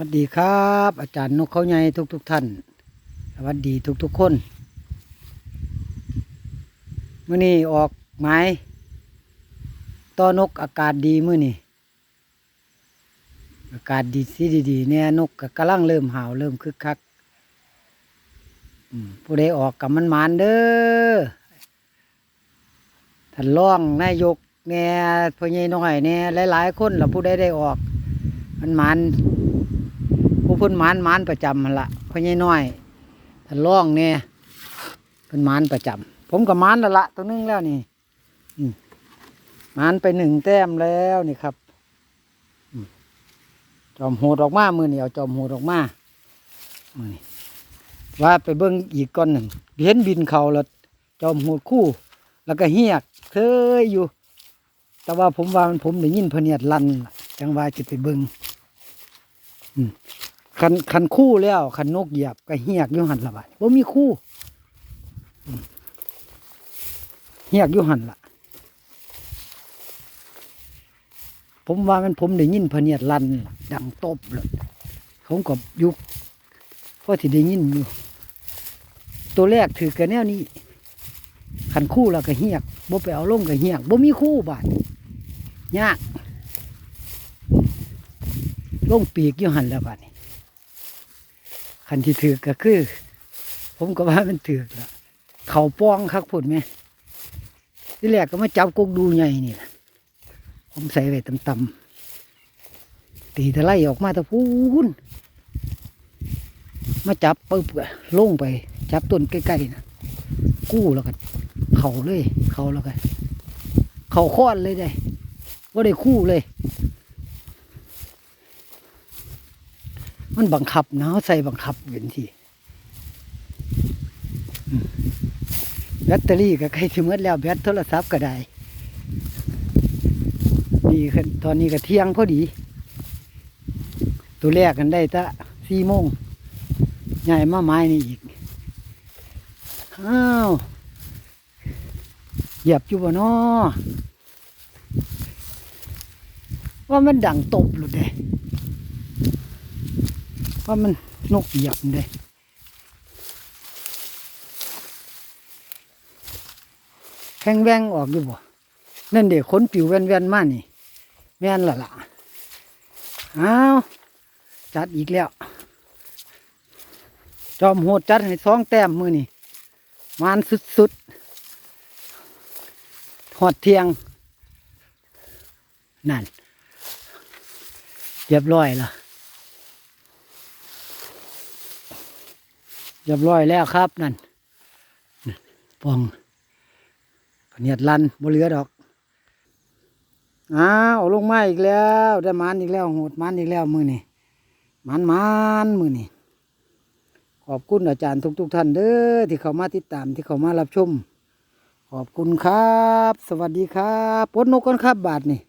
วัสดีครับ อาจารย์นกเขาใหญ่ทุกทุกๆท่านสวัสดีทุกทุกๆคนมื่อนี้ออกหมายต่อนกอากาศดีมื่อนี้อากาศดีสิดีๆเนี่ยนกก็กำลังเริ่มห่าวเริ่มคึกคักผู้ใดออกกับมันมานเด้อท่านร่องนายกแน่พ่อใหญ่น้อยแน่หลายๆคนแล้วผู้ใดได้ออก มันมาน พ่นมานมานประจำหั่นละพ่อใหญ่น้อยท่านร้องเนี่ยเพิ่นมานประจำผมก็หมานละละตัวนึงแล้วนี่มานไปหนึ่งแต้มแล้วนี่ครับจอมโหดออกมามือนี่เอาจอมโหดออกมามือนี่ว่าไปเบิ้งอีกก้อนหนึ่งเห็นบินเขาแล้วจอมโหดคู่ แล้วก็เฮียกเคยอยู่ แต่ว่าผมว่ามันผมได้ยินพเนียดลันจังว่าจะไปเบิ้ง คันคันคู่แล้วคันนกเหยียบก็เหียกอยู่หันละบาดบ่มีคู่เหียกอยู่หันละผมว่ามันผมได้ยินพเนียดลันดังตบเลยผมก็อยุกก็ที่ได้ยินอยู่ตัวแรกถือกันแนวนี้คันคู่แล้วก็เหียกบ่ไปเอาลงก็เหียกบ่มีคู่บาดยากลงปีกอยู่หันแล้วบาดนี้ คันที่ถือก็คือ ผมก็ว่ามันถือกละเขาป้องคักพุ่นไหมที่แรกก็มาจับกกดูใหญ่นี่ผมใส่ไว้ต่ำๆตีตะไลออกมาตะพูนมาจับปึ๊บก็ลงไป จับต้นใกล้ๆนะกู้แล้วก็เข่าเลย เข่าแล้วก็เข่าค้อนเลยได้ว่าได้คู่เลย มันบังคับนะเขาใส่บังคับอยู่ทีอืมแบตเตอรี่ก็ใกล้ถึงหมดแล้วแบตโทรศัพท์ก็ได้นี่ตอนนี้ก็เที่ยงพอดี ตัวแรกกันได้ตะสี่โมงใหญ่มาไม้นี่อีก อ้าวเหยียบอยู่บ่นอว่ามันดังตบหลุดเด้ ว่ามันนกเหยียบเลยแข้งแวงออกอยู่บ่นั่นเด็กขนปิวแว่นแว่นๆมานี่ แม่นละล่ะอ้าวจัดอีกแล้ว จอมโหดจัดให้สองแต้มมือนี่มานสุดๆหอดเทียง นั่นเรียบร้อยและ เรียบร้อยแล้วครับนั่นปองเนียดลันบ่เหลือดอกอ้าวเอาลงมาอีกแล้วได้มันอีกแล้วโหดมันอีกแล้วมือนี่มันมันมือนี่ขอบคุณอาจารย์ทุกๆท่านเด้อที่เขามาติดตามที่เขามารับชม ขอบคุณครับ สวัสดีครับปดนกกันครับบาทนี่